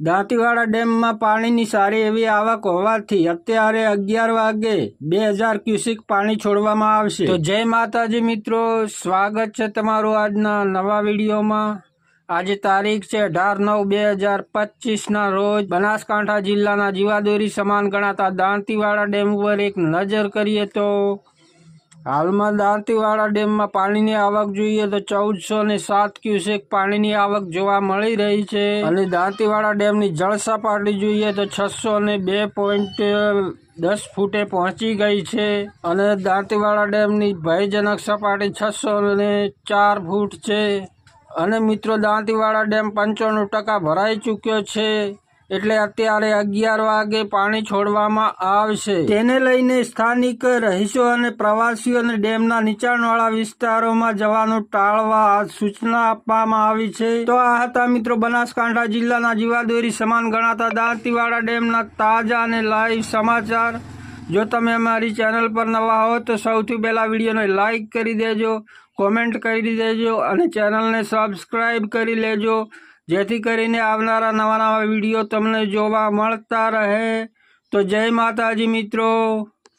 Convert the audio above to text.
દાંતીવાડા ડેમમાં પાણીની સારી એવી આવક હોવાથી અત્યારે અગિયાર વાગે બે હજાર ક્યુસિક પાણી છોડવામાં આવશે. તો જય માતાજી મિત્રો, સ્વાગત છે તમારું આજના નવા વિડીયોમાં. આજે તારીખ છે અઢાર નવ બે હજાર પચીસના રોજ બનાસકાંઠા જિલ્લાના જીવાદોરી સમાન ગણાતા દાંતીવાડા ડેમ ઉપર એક નજર કરીએ તો હાલમાં દાંતીવાડા ડેમમાં પાણીની આવક જોઈએ તો ચૌદસો ને સાત ક્યુસેક પાણીની આવક જોવા મળી રહી છે. અને દાંતીવાડા ડેમની જળ સપાટી જોઈએ તો છસો ને બે પોઈન્ટ દસ ફૂટે પહોંચી ગઈ છે. અને દાંતીવાડા ડેમની ભયજનક સપાટી છસો ને ચાર ફૂટ છે. અને મિત્રો, દાંતીવાડા ડેમ પંચાણું ટકા ભરાઈ ચૂક્યો છે. એટલે અત્યારે અગિયાર વાગે પાણી છોડવામાં આવશે. તેને લઈને સ્થાનિક રહીશો અને પ્રવાસીઓને ડેમના નીચાણવાળા વિસ્તારોમાં જવાનું ટાળવા સૂચના આપવામાં આવી છે. તો આ હતા મિત્રો બનાસકાંઠા જિલ્લાના જીવાદોરી સમાન ગણાતા દાંતીવાડા ડેમના તાજા અને લાઈવ સમાચાર. જો તમે અમારી ચેનલ પર નવા હો તો સૌથી પહેલાં વિડીયોને લાઈક કરી દેજો, કોમેન્ટ કરી દેજો અને ચેનલને સબસ્ક્રાઈબ કરી લેજો. જેથી કરીને આવનારા નવા નવા વીડિયો તમને જોવા મળતા રહે. તો જય માતાજી મિત્રો.